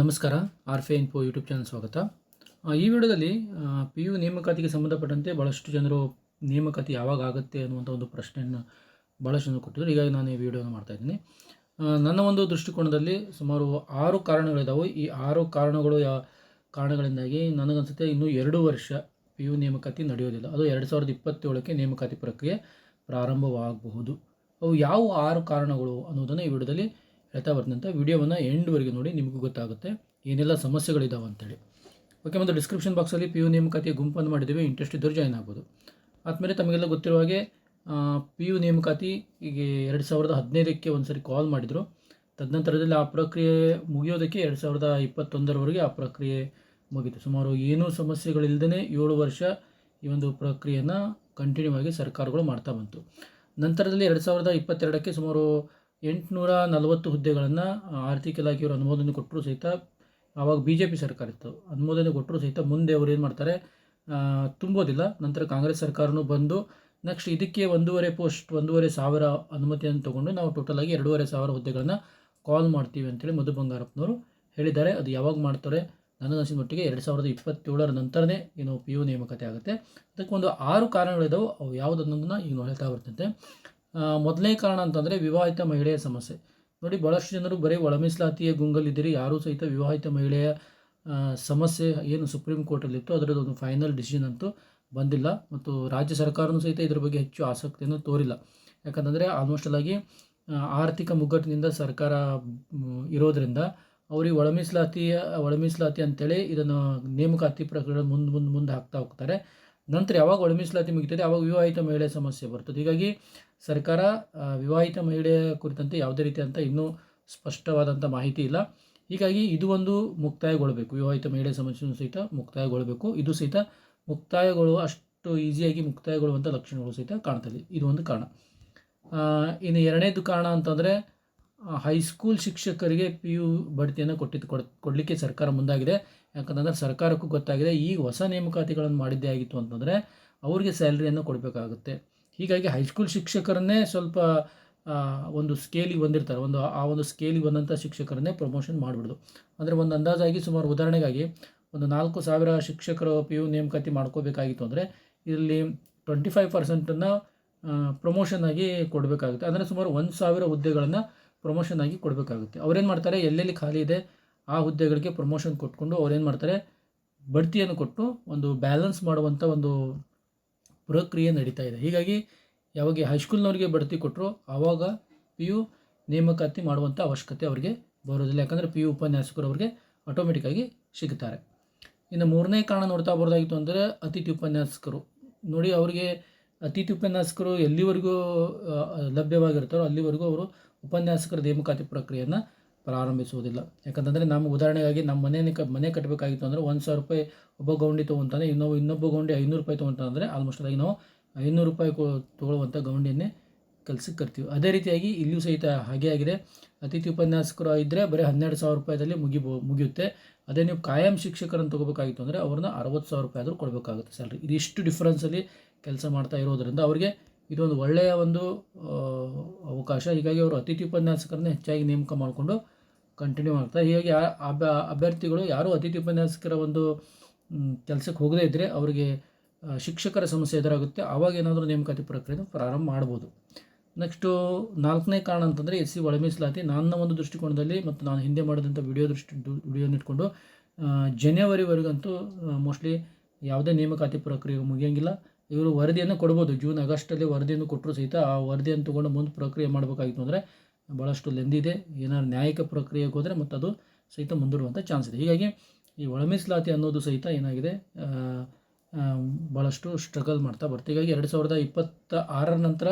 ನಮಸ್ಕಾರ ಆರ್ ಫೆ info YouTube channel ಸ್ವಾಗತ ಈ ವಿಡಿಯೋದಲ್ಲಿ ಪಿ ಯು ನೇಮಕಾತಿಗೆ ಸಂಬಂಧಪಟ್ಟಂತೆ ಭಾಳಷ್ಟು ಜನರು ನೇಮಕಾತಿ ಯಾವಾಗ ಆಗುತ್ತೆ ಅನ್ನುವಂಥ ಒಂದು ಪ್ರಶ್ನೆಯನ್ನು ಭಾಳಷ್ಟು ಜನರು ಕೊಟ್ಟಿದ್ರು. ಹೀಗಾಗಿ ನಾನು ಈ ವಿಡಿಯೋನ ಮಾಡ್ತಾ ಇದ್ದೀನಿ. ನನ್ನ ಒಂದು ದೃಷ್ಟಿಕೋನದಲ್ಲಿ ಸುಮಾರು ಆರು ಕಾರಣಗಳಿದ್ದಾವೆ ಈ ಆರು ಕಾರಣಗಳು ಯಾ, ಕಾರಣಗಳಿಂದಾಗಿ ನನಗನ್ಸುತ್ತೆ ಇನ್ನೂ ಎರಡು ವರ್ಷ ಪಿ ಯು ನೇಮಕಾತಿ ನಡೆಯೋದಿಲ್ಲ. ಅದು ಎರಡು ಸಾವಿರದ ಇಪ್ಪತ್ತೇಳಕ್ಕೆ ನೇಮಕಾತಿ ಪ್ರಕ್ರಿಯೆ ಪ್ರಾರಂಭವಾಗಬಹುದು. ಅವು ಯಾವ ಆರು ಕಾರಣಗಳು ಅನ್ನೋದನ್ನು ಈ ವಿಡಿಯೋದಲ್ಲಿ ಅಂತ ವಿಡಿಯೋವನ್ನು ಎಂಡ್ವರೆಗೆ ನೋಡಿ ನಿಮಗೂ ಗೊತ್ತಾಗುತ್ತೆ ಏನೆಲ್ಲ ಸಮಸ್ಯೆಗಳಿದ್ದಾವೆ ಅಂತೇಳಿ. ಓಕೆ ಮತ್ತು ಡಿಸ್ಕ್ರಿಪ್ಷನ್ ಬಾಕ್ಸಲ್ಲಿ ಪಿ ಯು ನೇಮಕಾತಿಯ ಗುಂಪನ್ನು ಮಾಡಿದ್ದೀವಿ ಇಂಟ್ರೆಸ್ಟ್ ಇದ್ದರೂ ಜಾಯ್ನ್ ಆಗ್ಬೋದು. ಆದಮೇಲೆ ತಮಗೆಲ್ಲ ಗೊತ್ತಿರುವ ಹಾಗೆ ಪಿ ಯು ನೇಮಕಾತಿ ಈಗ ಎರಡು ಸಾವಿರದ ಹದಿನೈದಕ್ಕೆ ಒಂದು ಸರಿ ಕಾಲ್ ಮಾಡಿದರು. ತದನಂತರದಲ್ಲಿ ಆ ಪ್ರಕ್ರಿಯೆ ಮುಗಿಯೋದಕ್ಕೆ ಎರಡು ಸಾವಿರದ ಇಪ್ಪತ್ತೊಂದರವರೆಗೆ ಆ ಪ್ರಕ್ರಿಯೆ ಮುಗೀತು. ಸುಮಾರು ಏನೂ ಸಮಸ್ಯೆಗಳಿಲ್ಲದೇ ಏಳು ವರ್ಷ ಈ ಒಂದು ಪ್ರಕ್ರಿಯೆಯನ್ನು ಕಂಟಿನ್ಯೂ ಆಗಿ ಸರ್ಕಾರಗಳು ಮಾಡ್ತಾ ಬಂತು. ನಂತರದಲ್ಲಿ ಎರಡು ಸಾವಿರದ ಇಪ್ಪತ್ತೆರಡಕ್ಕೆ ಸುಮಾರು ಎಂಟುನೂರ ನಲವತ್ತು ಹುದ್ದೆಗಳನ್ನು ಆರ್ಥಿಕ ಇಲಾಖೆಯವರು ಅನುಮೋದನೆ ಕೊಟ್ಟರು ಸಹಿತ, ಆವಾಗ ಬಿ ಜೆ ಪಿ ಸರ್ಕಾರ ಇತ್ತು. ಅನುಮೋದನೆ ಕೊಟ್ಟರು ಸಹಿತ ಮುಂದೆ ಅವರು ಏನು ಮಾಡ್ತಾರೆ ತುಂಬೋದಿಲ್ಲ. ನಂತರ ಕಾಂಗ್ರೆಸ್ ಸರ್ಕಾರನೂ ಬಂದು ನೆಕ್ಸ್ಟ್ ಇದಕ್ಕೆ ಒಂದೂವರೆ ಪೋಸ್ಟ್ ಒಂದೂವರೆ ಸಾವಿರ ಅನುಮತಿಯನ್ನು ತೊಗೊಂಡು ನಾವು ಟೋಟಲಾಗಿ ಎರಡೂವರೆ ಸಾವಿರ ಹುದ್ದೆಗಳನ್ನು ಕಾಲ್ ಮಾಡ್ತೀವಿ ಅಂತೇಳಿ ಮಧು ಬಂಗಾರಪ್ಪನವರು ಹೇಳಿದ್ದಾರೆ. ಅದು ಯಾವಾಗ ಮಾಡ್ತಾರೆ? ನನಗನ್ಸಿದ ಮಟ್ಟಿಗೆ ಎರಡು ಸಾವಿರದ ಇಪ್ಪತ್ತೇಳರ ನಂತರನೇ ಏನು ಪಿ ಯು ನೇಮಕತೆ ಆಗುತ್ತೆ. ಅದಕ್ಕೆ ಒಂದು ಆರು ಕಾರಣಗಳಿದ್ದಾವೆ ಅವು ಯಾವುದು ಅನ್ನೋದನ್ನು ಈಗ ಹೇಳ್ತಾ ಬರ್ತಂತೆ ಮೊದಲನೇ ಕಾರಣ ಅಂತಂದರೆ ವಿವಾಹಿತ ಮಹಿಳೆಯ ಸಮಸ್ಯೆ. ನೋಡಿ ಭಾಳಷ್ಟು ಜನರು ಬರೀ ಒಳಮೀಸಲಾತಿಯ ಗುಂಗಲ್ಲಿದ್ದೀರಿ, ಯಾರೂ ಸಹಿತ ವಿವಾಹಿತ ಮಹಿಳೆಯ ಸಮಸ್ಯೆ ಏನು ಸುಪ್ರೀಂ ಕೋರ್ಟಲ್ಲಿತ್ತು ಅದರದ್ದು ಒಂದು ಫೈನಲ್ ಡಿಸಿಷನ್ ಅಂತೂ ಬಂದಿಲ್ಲ. ಮತ್ತು ರಾಜ್ಯ ಸರ್ಕಾರನೂ ಸಹಿತ ಇದ್ರ ಬಗ್ಗೆ ಹೆಚ್ಚು ಆಸಕ್ತಿಯನ್ನು ತೋರಿಲ್ಲ. ಯಾಕಂತಂದರೆ ಆಲ್ಮೋಸ್ಟ್ ಆಗಿ ಆರ್ಥಿಕ ಮುಗ್ಗಟ್ಟಿನಿಂದ ಸರ್ಕಾರ ಇರೋದರಿಂದ ಅವರಿಗೆ ಒಳಮೀಸಲಾತಿಯ ಒಳಮೀಸಲಾತಿ ಒಳ ಮೀಸಲಾತಿ ಅಂತೇಳಿ ಇದನ್ನು ನೇಮಕಾತಿ ಪ್ರಕ್ರಿಯೆ ಮುಂದೆ ಮುಂದೆ ಮುಂದೆ ಹಾಕ್ತಾ ಹೋಗ್ತಾರೆ. ನಂತರ ಯಾವಾಗ ಒಳ ಮೀಸಲಾತಿ ಮುಗಿತದೆ ಆವಾಗ ವಿವಾಹಿತ ಮಹಿಳೆ ಸಮಸ್ಯೆ ಬರ್ತದೆ. ಹೀಗಾಗಿ ಸರ್ಕಾರ ವಿವಾಹಿತ ಮಹಿಳೆಯ ಕುರಿತಂತೆ ಯಾವುದೇ ಅಂತ ಇನ್ನೂ ಸ್ಪಷ್ಟವಾದಂಥ ಮಾಹಿತಿ ಇಲ್ಲ. ಹೀಗಾಗಿ ಇದು ಒಂದು ಮುಕ್ತಾಯಗೊಳ್ಳಬೇಕು ವಿವಾಹಿತ ಮಹಿಳೆ ಸಮಸ್ಯೆಯೂ ಸಹಿತ ಮುಕ್ತಾಯಗೊಳ್ಳಬೇಕು ಇದು ಸಹಿತ ಮುಕ್ತಾಯಗಳು ಅಷ್ಟು ಈಸಿಯಾಗಿ ಮುಕ್ತಾಯಗೊಳ್ಳುವಂಥ ಲಕ್ಷಣಗಳು ಸಹಿತ ಕಾಣ್ತದೆ. ಇದು ಒಂದು ಕಾರಣ. ಇನ್ನು ಎರಡನೇದು ಕಾರಣ ಅಂತಂದರೆ ಹೈಸ್ಕೂಲ್ ಶಿಕ್ಷಕರಿಗೆ ಪಿ ಯು ಬಡ್ತಿಯನ್ನು ಕೊಟ್ಟಿದ್ದು ಕೊಡ್, ಕೊಡಲಿಕ್ಕೆ ಸರ್ಕಾರ ಮುಂದಾಗಿದೆ. ಯಾಕಂತಂದರೆ ಸರ್ಕಾರಕ್ಕೂ ಗೊತ್ತಾಗಿದೆ ಈ ಹೊಸ ನೇಮಕಾತಿಗಳನ್ನು ಮಾಡಿದ್ದೇ ಆಗಿತ್ತು ಅಂತಂದರೆ ಅವ್ರಿಗೆ ಸ್ಯಾಲ್ರಿಯನ್ನು ಕೊಡಬೇಕಾಗುತ್ತೆ. ಹೀಗಾಗಿ ಹೈಸ್ಕೂಲ್ ಶಿಕ್ಷಕರನ್ನೇ ಸ್ವಲ್ಪ ಒಂದು ಸ್ಕೇಲಿಗೆ ಬಂದಿರ್ತಾರೆ. ಒಂದು, ಆ ಒಂದು ಸ್ಕೇಲಿಗೆ ಬಂದಂಥ ಶಿಕ್ಷಕರನ್ನೇ ಪ್ರಮೋಷನ್ ಮಾಡಿಬಿಡೋದು. ಅಂದರೆ ಒಂದು ಅಂದಾಜಾಗಿ ಸುಮಾರು ಉದಾಹರಣೆಗಾಗಿ ಒಂದು ನಾಲ್ಕು ಸಾವಿರ ಶಿಕ್ಷಕರು ಪಿ ಯು ನೇಮಕಾತಿ ಮಾಡ್ಕೋಬೇಕಾಗಿತ್ತು ಅಂದರೆ ಇದರಲ್ಲಿ ಟ್ವೆಂಟಿ ಫೈವ್ ಪರ್ಸೆಂಟನ್ನು ಪ್ರಮೋಷನ್ ಆಗಿ ಕೊಡಬೇಕಾಗುತ್ತೆ. ಅಂದರೆ ಸುಮಾರು ಒಂದು ಸಾವಿರ ಹುದ್ದೆಗಳನ್ನು ಪ್ರಮೋಷನ್ ಆಗಿ ಕೊಡಬೇಕಾಗುತ್ತೆ. ಅವ್ರೇನು ಮಾಡ್ತಾರೆ, ಎಲ್ಲೆಲ್ಲಿ ಖಾಲಿ ಇದೆ, ಆ ಹುದ್ದೆಗಳಿಗೆ ಪ್ರಮೋಷನ್ ಕೊಟ್ಕೊಂಡು ಅವ್ರೇನು ಮಾಡ್ತಾರೆ, ಬಡ್ತಿಯನ್ನು ಕೊಟ್ಟು ಒಂದು ಬ್ಯಾಲೆನ್ಸ್ ಮಾಡುವಂಥ ಒಂದು ಪ್ರಕ್ರಿಯೆ ನಡೀತಾ ಇದೆ. ಹೀಗಾಗಿ ಯಾವಾಗ ಹೈಸ್ಕೂಲ್ನವ್ರಿಗೆ ಬಡ್ತಿ ಕೊಟ್ಟರು ಆವಾಗ ಪಿ ಯು ನೇಮಕಾತಿ ಮಾಡುವಂಥ ಅವಶ್ಯಕತೆ ಅವರಿಗೆ ಬರೋದಿಲ್ಲ. ಯಾಕಂದರೆ ಪಿ ಯು ಉಪನ್ಯಾಸಕರು ಅವರಿಗೆ ಆಟೋಮೆಟಿಕ್ಕಾಗಿ ಸಿಗುತ್ತಾರೆ ಇನ್ನು ಮೂರನೇ ಕಾರಣ ನೋಡ್ತಾ ಬರೋದಾಗಿತ್ತು ಅಂದರೆ ಅತಿಥಿ ಉಪನ್ಯಾಸಕರು. ನೋಡಿ ಅವರಿಗೆ ಅತಿಥಿ ಉಪನ್ಯಾಸಕರು ಎಲ್ಲಿವರೆಗೂ ಲಭ್ಯವಾಗಿರ್ತಾರೋ ಅಲ್ಲಿವರೆಗೂ ಅವರು ಉಪನ್ಯಾಸಕರ ನೇಮಕಾತಿ ಪ್ರಕ್ರಿಯೆಯನ್ನು ಪ್ರಾರಂಭಿಸುವುದಿಲ್ಲ. ಯಾಕಂತಂದರೆ ನಮ್ಮ ಉದಾಹರಣೆಗಾಗಿ ನಮ್ಮ ಮನೆ ಮನೆ ಕಟ್ಟಬೇಕಾಗಿತ್ತು ಅಂದರೆ ಒಂದು ಸಾವಿರ ರೂಪಾಯಿ ಒಬ್ಬ ಗೌಂಡಿ ತೊಗೊಂತಾನೆ, ಇನ್ನೊಬ್ಬ ಇನ್ನೊಬ್ಬ ಗೌಂಡಿ ಐನೂರು ರೂಪಾಯಿ ತೊಗೊಂತಾನೆ ಆಲ್ಮೋಸ್ಟ್ ಆಗಿ ನಾವು ಐನೂರು ರೂಪಾಯಿ ಕೊ ತೊಗೊಳ್ಳುವಂಥ ಗೌಂಡಿಯನ್ನೇ ಕೆಲಸಕ್ಕೆ ಕರ್ತೀವಿ ಅದೇ ರೀತಿಯಾಗಿ ಇಲ್ಲಿಯೂ ಸಹಿತ ಹಾಗೆ ಆಗಿದೆ. ಅತಿಥಿ ಉಪನ್ಯಾಸಕರು ಇದ್ದರೆ ಬರೀ ಹನ್ನೆರಡು ಸಾವಿರ ರೂಪಾಯಿದಲ್ಲಿ ಮುಗಿಬೋ ಮುಗಿಯುತ್ತೆ. ಅದೇ ನೀವು ಕಾಯಂ ಶಿಕ್ಷಕರನ್ನು ತೊಗೋಬೇಕಾಗಿತ್ತು ಅಂದರೆ ಅವ್ರನ್ನ ಅರವತ್ತು ಸಾವಿರ ರೂಪಾಯಿ ಆದರೂ ಕೊಡಬೇಕಾಗುತ್ತೆ ಸ್ಯಾಲ್ರಿ ಇದಿಷ್ಟು ಡಿಫ್ರೆನ್ಸಲ್ಲಿ ಕೆಲಸ ಮಾಡ್ತಾ ಇರೋದರಿಂದ ಅವರಿಗೆ ಇದೊಂದು ಒಳ್ಳೆಯ ಒಂದು ಅವಕಾಶ. ಹೀಗಾಗಿ ಅವರು ಅತಿಥಿ ಉಪನ್ಯಾಸಕರನ್ನ ಹೆಚ್ಚಾಗಿ ನೇಮಕ ಮಾಡಿಕೊಂಡು ಕಂಟಿನ್ಯೂ ಮಾಡ್ತಾರೆ ಹೀಗಾಗಿ ಅಭ್ಯರ್ಥಿಗಳು ಯಾರೂ ಅತಿಥಿ ಉಪನ್ಯಾಸಕರ ಒಂದು ಕೆಲಸಕ್ಕೆ ಹೋಗದೇ ಇದ್ದರೆ ಅವರಿಗೆ ಶಿಕ್ಷಕರ ಸಮಸ್ಯೆ ಎದುರಾಗುತ್ತೆ. ಆವಾಗ ಏನಾದರೂ ನೇಮಕಾತಿ ಪ್ರಕ್ರಿಯೆನ ಪ್ರಾರಂಭ ಮಾಡ್ಬೋದು. ನೆಕ್ಸ್ಟು ನಾಲ್ಕನೇ ಕಾರಣ ಅಂತಂದರೆ ಎಸ್ ಸಿ ಒಳ ನನ್ನ ಒಂದು ದೃಷ್ಟಿಕೋನದಲ್ಲಿ ಮತ್ತು ನಾನು ಹಿಂದೆ ಮಾಡಿದಂಥ ವಿಡಿಯೋ ದೃಷ್ಟಿ ವಿಡಿಯೋನ ಇಟ್ಕೊಂಡು ಜನವರಿವರೆಗಂತೂ ಮೋಸ್ಟ್ಲಿ ಯಾವುದೇ ನೇಮಕಾತಿ ಪ್ರಕ್ರಿಯೆ ಮುಗಿಯೋಂಗಿಲ್ಲ. ಇವರು ವರದಿಯನ್ನು ಕೊಡ್ಬೋದು. ಜೂನ್ ಆಗಸ್ಟಲ್ಲಿ ವರದಿಯನ್ನು ಕೊಟ್ಟರು ಸಹಿತ ಆ ವರದಿಯನ್ನು ತೊಗೊಂಡು ಮುಂದೆ ಪ್ರಕ್ರಿಯೆ ಮಾಡಬೇಕಾಗಿತ್ತು ಅಂದರೆ ಭಾಳಷ್ಟು ಲೆಂದಿದೆ ಏನಾದ್ರು ನ್ಯಾಯಿಕ ಪ್ರಕ್ರಿಯೆಗೆ ಹೋದರೆ ಮತ್ತು ಅದು ಸಹಿತ ಮುಂದೂಡುವಂಥ ಚಾನ್ಸ್ ಇದೆ. ಹೀಗಾಗಿ ಈ ಒಳ ಮೀಸಲಾತಿ ಅನ್ನೋದು ಸಹಿತ ಏನಾಗಿದೆ ಭಾಳಷ್ಟು ಸ್ಟ್ರಗಲ್ ಮಾಡ್ತಾ ಬರ್ತೀವಿ ಹೀಗಾಗಿ ಎರಡು ಸಾವಿರದ ಇಪ್ಪತ್ತ ಆರರ ನಂತರ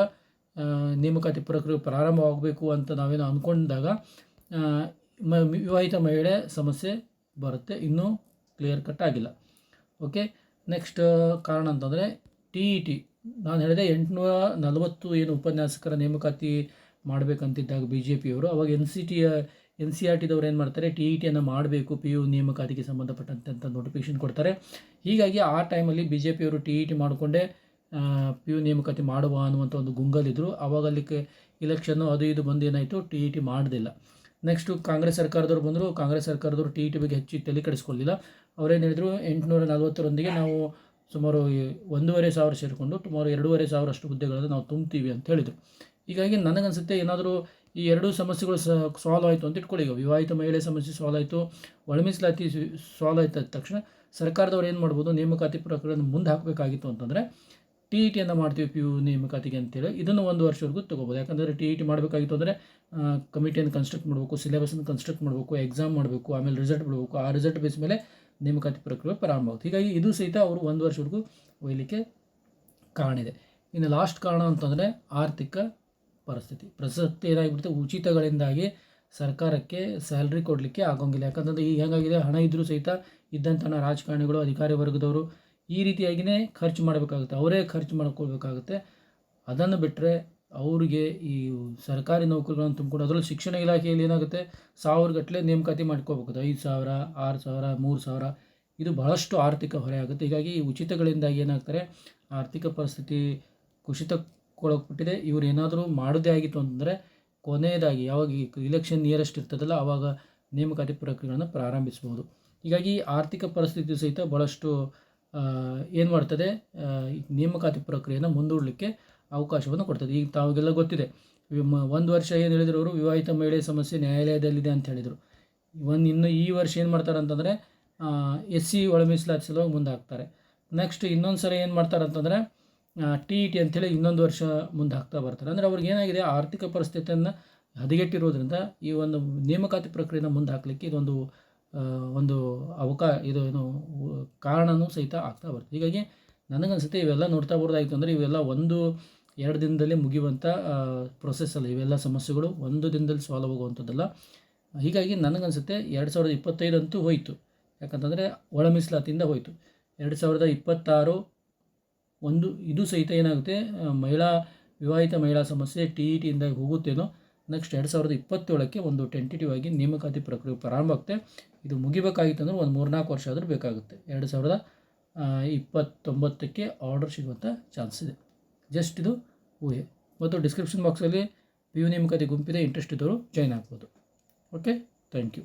ನೇಮಕಾತಿ ಪ್ರಕ್ರಿಯೆ ಪ್ರಾರಂಭವಾಗಬೇಕು ಅಂತ ನಾವೇನು ಅಂದ್ಕೊಂಡಾಗ ಮ ವಿವಾಹಿತ ಮಹಿಳೆ ಸಮಸ್ಯೆ ಬರುತ್ತೆ. ಇನ್ನೂ ಕ್ಲಿಯರ್ ಕಟ್ ಆಗಿಲ್ಲ. ಓಕೆ ನೆಕ್ಸ್ಟ್ ಕಾರಣ ಅಂತಂದರೆ ಟಿ ಇ ಟಿ ನಾನು ಹೇಳಿದೆ ಎಂಟುನೂರ ನಲವತ್ತು ಏನು ಉಪನ್ಯಾಸಕರ ನೇಮಕಾತಿ ಮಾಡಬೇಕಂತಿದ್ದಾಗ ಬಿ ಜೆ ಪಿಯವರು ಅವಾಗ ಎನ್ ಸಿ ಟಿಯ ಎನ್ ಸಿ ಆರ್ ಟಿದವ್ರು ಏನು ಮಾಡ್ತಾರೆ ಟಿ ಇ ಟಿಯನ್ನು ಮಾಡಬೇಕು ಪಿ ಯು ನೇಮಕಾತಿಗೆ ಸಂಬಂಧಪಟ್ಟಂತೆ ಅಂತ ನೋಟಿಫಿಕೇಶನ್ ಕೊಡ್ತಾರೆ. ಹೀಗಾಗಿ ಆ ಟೈಮಲ್ಲಿ ಬಿ ಜೆ ಪಿಯವರು ಟಿ ಇ ಟಿ ಮಾಡಿಕೊಂಡೇ ಪಿ ಯು ನೇಮಕಾತಿ ಮಾಡುವ ಅನ್ನುವಂಥ ಒಂದು ಗುಂಗಲಿದ್ದರು ಆವಾಗ ಅಲ್ಲಿಗೆ ಇಲೆಕ್ಷನ್ನು ಅದು ಇದು ಬಂದು ಏನಾಯಿತು? ಟಿ ಇ ಟಿ ಮಾಡಲಿಲ್ಲ ನೆಕ್ಸ್ಟು ಕಾಂಗ್ರೆಸ್ ಸರ್ಕಾರದವ್ರು ಬಂದರು. ಕಾಂಗ್ರೆಸ್ ಸರ್ಕಾರದವರು ಟಿ ಇ ಟಿ ಬಗ್ಗೆ ಹೆಚ್ಚು ತಲೆ ಕೆಡಿಸ್ಕೊಳ್ಳಿಲ್ಲ ಅವರೇನು ಹೇಳಿದ್ರು? ಎಂಟುನೂರ ನಲ್ವತ್ತರೊಂದಿಗೆ ನಾವು ಸುಮಾರು ಒಂದೂವರೆ ಸಾವಿರ ಸೇರಿಕೊಂಡು, ಸುಮಾರು ಎರಡೂವರೆ ಸಾವಿರಷ್ಟು ಹುದ್ದೆಗಳನ್ನು ನಾವು ತುಂಬ್ತೀವಿ ಅಂತ ಹೇಳಿದರು. ಹೀಗಾಗಿ ನನಗನ್ಸುತ್ತೆ ಏನಾದರೂ ಈ ಎರಡೂ ಸಮಸ್ಯೆಗಳು ಸಾಲ್ವ್ ಆಯಿತು ಅಂತ ಇಟ್ಕೊಳ್ಳಿ. ಈಗ ವಿವಾಹಿತ ಮಹಿಳೆ ಸಮಸ್ಯೆ ಸಾಲ್ವ್ ಆಯಿತು, ಒಳಮೀಸಲಾತಿ ಸಾಲ್ವ್ ಆಯ್ತು ತಕ್ಷಣ ಸರ್ಕಾರದವ್ರು ಏನು ಮಾಡ್ಬೋದು? ನೇಮಕಾತಿ ಪ್ರಕ್ರಿಯೆಯನ್ನು ಮುಂದೆ ಹಾಕಬೇಕಾಗಿತ್ತು ಅಂತಂದರೆ ಟಿ ಇ ಟಿಯನ್ನು ಮಾಡ್ತೀವಿ ಪಿ ಯು ನೇಮಕಾತಿಗೆ ಅಂತೇಳಿ. ಇದನ್ನು ಒಂದು ವರ್ಷವರೆಗೂ ತಗೋಬೋದು. ಯಾಕಂದರೆ ಟಿ ಇ ಟಿ ಮಾಡಬೇಕಾಗಿತ್ತು ಅಂದರೆ ಕಮಿಟಿಯನ್ನು ಕನ್ಸ್ಟ್ರಕ್ಟ್ ಮಾಡಬೇಕು ಸಿಲೆಬಸನ್ನು ಕನ್ಸ್ಟ್ರಕ್ಟ್ ಮಾಡಬೇಕು ಎಕ್ಸಾಮ್ ಮಾಡಬೇಕು, ಆಮೇಲೆ ರಿಸಲ್ಟ್ ಬಿಡಬೇಕು. ಆ ರಿಸಲ್ಟ್ ಬೇಸ್ ಮೇಲೆ ನೇಮಕಾತಿ ಪ್ರಕ್ರಿಯೆ ಪ್ರಾರಂಭ ಆಗುತ್ತೆ. ಹೀಗಾಗಿ ಇದು ಸಹಿತ ಅವರು ಒಂದು ವರ್ಷವರೆಗೂ ಒಯ್ಯಲಿಕ್ಕೆ ಕಾರಣ ಇದೆ. ಇನ್ನು ಲಾಸ್ಟ್ ಕಾರಣ ಅಂತಂದರೆ ಆರ್ಥಿಕ ಪರಿಸ್ಥಿತಿ. ಪ್ರಸಕ್ತಿ ಏನಾಗಿಬಿಡುತ್ತೆ? ಉಚಿತಗಳಿಂದಾಗಿ ಸರ್ಕಾರಕ್ಕೆ ಸ್ಯಾಲ್ರಿ ಕೊಡಲಿಕ್ಕೆ ಆಗೋಂಗಿಲ್ಲ. ಯಾಕಂತಂದರೆ ಈಗ ಹೆಂಗಾಗಿದೆ? ಹಣ ಇದ್ದರೂ ಸಹಿತ ಇದ್ದಂಥ ರಾಜಕಾರಣಿಗಳು, ಅಧಿಕಾರಿ ವರ್ಗದವರು ಈ ರೀತಿಯಾಗಿಯೇ ಖರ್ಚು ಮಾಡಬೇಕಾಗುತ್ತೆ. ಅವರೇ ಖರ್ಚು ಮಾಡ್ಕೊಳ್ಬೇಕಾಗುತ್ತೆ. ಅದನ್ನು ಬಿಟ್ಟರೆ ಅವರಿಗೆ ಈ ಸರ್ಕಾರಿ ನೌಕರಿಗಳನ್ನು ತುಂಬಿಕೊಂಡು ಅದರಲ್ಲೂ ಶಿಕ್ಷಣ ಇಲಾಖೆಯಲ್ಲಿ ಏನಾಗುತ್ತೆ? ಸಾವಿರಗಟ್ಟಲೆ ನೇಮಕಾತಿ ಮಾಡ್ಕೋಬೇಕು ಐದು ಸಾವಿರ, ಆರು ಸಾವಿರ, ಮೂರು ಸಾವಿರ. ಇದು ಬಹಳಷ್ಟು ಆರ್ಥಿಕ ಹೊರೆ ಆಗುತ್ತೆ. ಹೀಗಾಗಿ ಈ ಉಚಿತಗಳಿಂದಾಗಿ ಏನಾಗ್ತಾರೆ? ಆರ್ಥಿಕ ಪರಿಸ್ಥಿತಿ ಕುಸಿತಕ್ಕೊಳಪಟ್ಟಿದೆ. ಇವ್ರು ಏನಾದರೂ ಮಾಡೋದೇ ಆಗಿತ್ತು ಅಂತಂದರೆ ಕೊನೆಯದಾಗಿ ಯಾವಾಗ ಇಲೆಕ್ಷನ್ ನಿಯರೆಸ್ಟ್ ಇರ್ತದಲ್ಲ ಆವಾಗ ನೇಮಕಾತಿ ಪ್ರಕ್ರಿಯೆಗಳನ್ನು ಪ್ರಾರಂಭಿಸ್ಬೋದು. ಹೀಗಾಗಿ ಆರ್ಥಿಕ ಪರಿಸ್ಥಿತಿ ಸಹಿತ ಭಾಳಷ್ಟು ಏನು ಮಾಡ್ತದೆ? ನೇಮಕಾತಿ ಪ್ರಕ್ರಿಯೆಯನ್ನು ಮುಂದೂಡಲಿಕ್ಕೆ ಅವಕಾಶವನ್ನು ಕೊಡ್ತದೆ. ಈಗ ತಾವಿಗೆಲ್ಲ ಗೊತ್ತಿದೆ. ಒಂದು ವರ್ಷ ಏನು ಹೇಳಿದರು ಅವರು ವಿವಾಹಿತ ಮಹಿಳೆ ಸಮಸ್ಯೆ ನ್ಯಾಯಾಲಯದಲ್ಲಿದೆ ಅಂತ ಹೇಳಿದರು. ಒಂದು ಇನ್ನು ಈ ವರ್ಷ ಏನು ಮಾಡ್ತಾರೆ ಅಂತಂದರೆ ಎಸ್ ಸಿ ಒಳ ಸಲುವಾಗಿ ಮುಂದೆ ಹಾಕ್ತಾರೆ ನೆಕ್ಸ್ಟ್ ಇನ್ನೊಂದು ಸಲ ಏನು ಮಾಡ್ತಾರೆ ಅಂತಂದರೆ ಟಿ ಇ ಟಿ ಅಂಥೇಳಿ ಇನ್ನೊಂದು ವರ್ಷ ಮುಂದೆ ಹಾಕ್ತಾ ಬರ್ತಾರೆ. ಅಂದರೆ ಅವ್ರಿಗೆ ಏನಾಗಿದೆ? ಆರ್ಥಿಕ ಪರಿಸ್ಥಿತಿಯನ್ನು ಹದಗೆಟ್ಟಿರೋದ್ರಿಂದ ಈ ಒಂದು ನೇಮಕಾತಿ ಪ್ರಕ್ರಿಯೆನ ಮುಂದೆ ಹಾಕಲಿಕ್ಕೆ ಇದೊಂದು ಒಂದು ಅವಕಾ ಇದು ಏನು ಕಾರಣವೂ ಸಹಿತ ಆಗ್ತಾ ಬರ್ತದೆ ಹೀಗಾಗಿ ನನಗನ್ಸುತ್ತೆ ಇವೆಲ್ಲ ನೋಡ್ತಾ ಬರೋದಾಯಿತು ಅಂದರೆ ಇವೆಲ್ಲ ಒಂದು, ಎರಡು ದಿನದಲ್ಲಿ ಮುಗಿಯುವಂಥ ಪ್ರೊಸೆಸ್ ಅಲ್ಲ. ಇವೆಲ್ಲ ಸಮಸ್ಯೆಗಳು ಒಂದು ದಿನದಲ್ಲಿ ಸಾಲ್ವ್ ಆಗುವಂಥದ್ದಲ್ಲ. ಹೀಗಾಗಿ ನನಗನ್ಸುತ್ತೆ ಎರಡು ಸಾವಿರದ ಇಪ್ಪತ್ತೈದಂತೂ ಹೋಯಿತು. ಯಾಕಂತಂದರೆ ಒಳ ಹೋಯಿತು. ಎರಡು ಸಾವಿರದ ಇಪ್ಪತ್ತಾರು ಒಂದು, ಇದು ಸಹಿತ ಏನಾಗುತ್ತೆ ಮಹಿಳಾ, ವಿವಾಹಿತ ಮಹಿಳಾ ಸಮಸ್ಯೆ ಟಿ ಇ ಟಿಯಿಂದ ಹೋಗುತ್ತೇನೋ ನೆಕ್ಸ್ಟ್ ಎರಡು ಸಾವಿರದ ಇಪ್ಪತ್ತೇಳಕ್ಕೆ ಒಂದು ಟೆಂಟೇಟಿವ್ ಆಗಿ ನೇಮಕಾತಿ ಪ್ರಕ್ರಿಯೆ ಪ್ರಾರಂಭ ಆಗುತ್ತೆ ಇದು ಮುಗಿಬೇಕಾಗಿತ್ತು ಅಂದರೆ ಒಂದು ಮೂರ್ನಾಲ್ಕು ವರ್ಷ ಆದರೂ ಬೇಕಾಗುತ್ತೆ. ಎರಡು ಸಾವಿರದ ಇಪ್ಪತ್ತೊಂಬತ್ತಕ್ಕೆ ಆರ್ಡರ್ ಸಿಗುವಂಥ ಚಾನ್ಸ್ ಇದೆ. ಜಸ್ಟ್ ಇದು ಊಹೆ. ಮತ್ತು ಡಿಸ್ಕ್ರಿಪ್ಷನ್ ಬಾಕ್ಸಲ್ಲಿ ಪಿ ಯು ನೇಮಕಾತಿ ಗುಂಪಿದೆ ಇಂಟ್ರೆಸ್ಟ್ ಇದ್ದವರು ಜಾಯ್ನ್ ಆಗ್ಬೋದು. Okay thank you